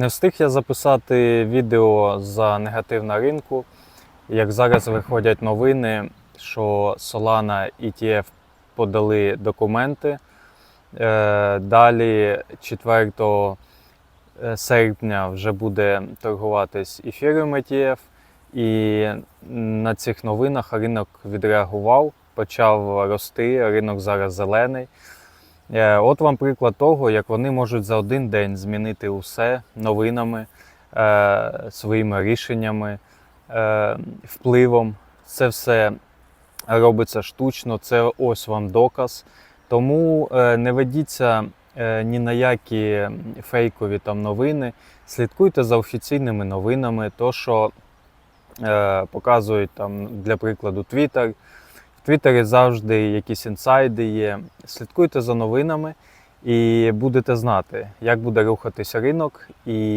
Не встиг я записати відео за негатив на ринку. Як зараз виходять новини, що Solana ETF подали документи. Е, Далі 4 серпня вже буде торгуватись Ethereum ETF. І на цих новинах ринок відреагував, почав рости, ринок зараз зелений. Е, От вам приклад того, як вони можуть за один день змінити усе новинами, е, своїми рішеннями, е, впливом. Це все робиться штучно, це ось вам доказ. Тому не ведіться ні на які фейкові там новини. Слідкуйте за офіційними новинами, то що показують там, для прикладу, Twitter. В Твіттері завжди якісь інсайди є. Слідкуйте за новинами і будете знати, як буде рухатися ринок. І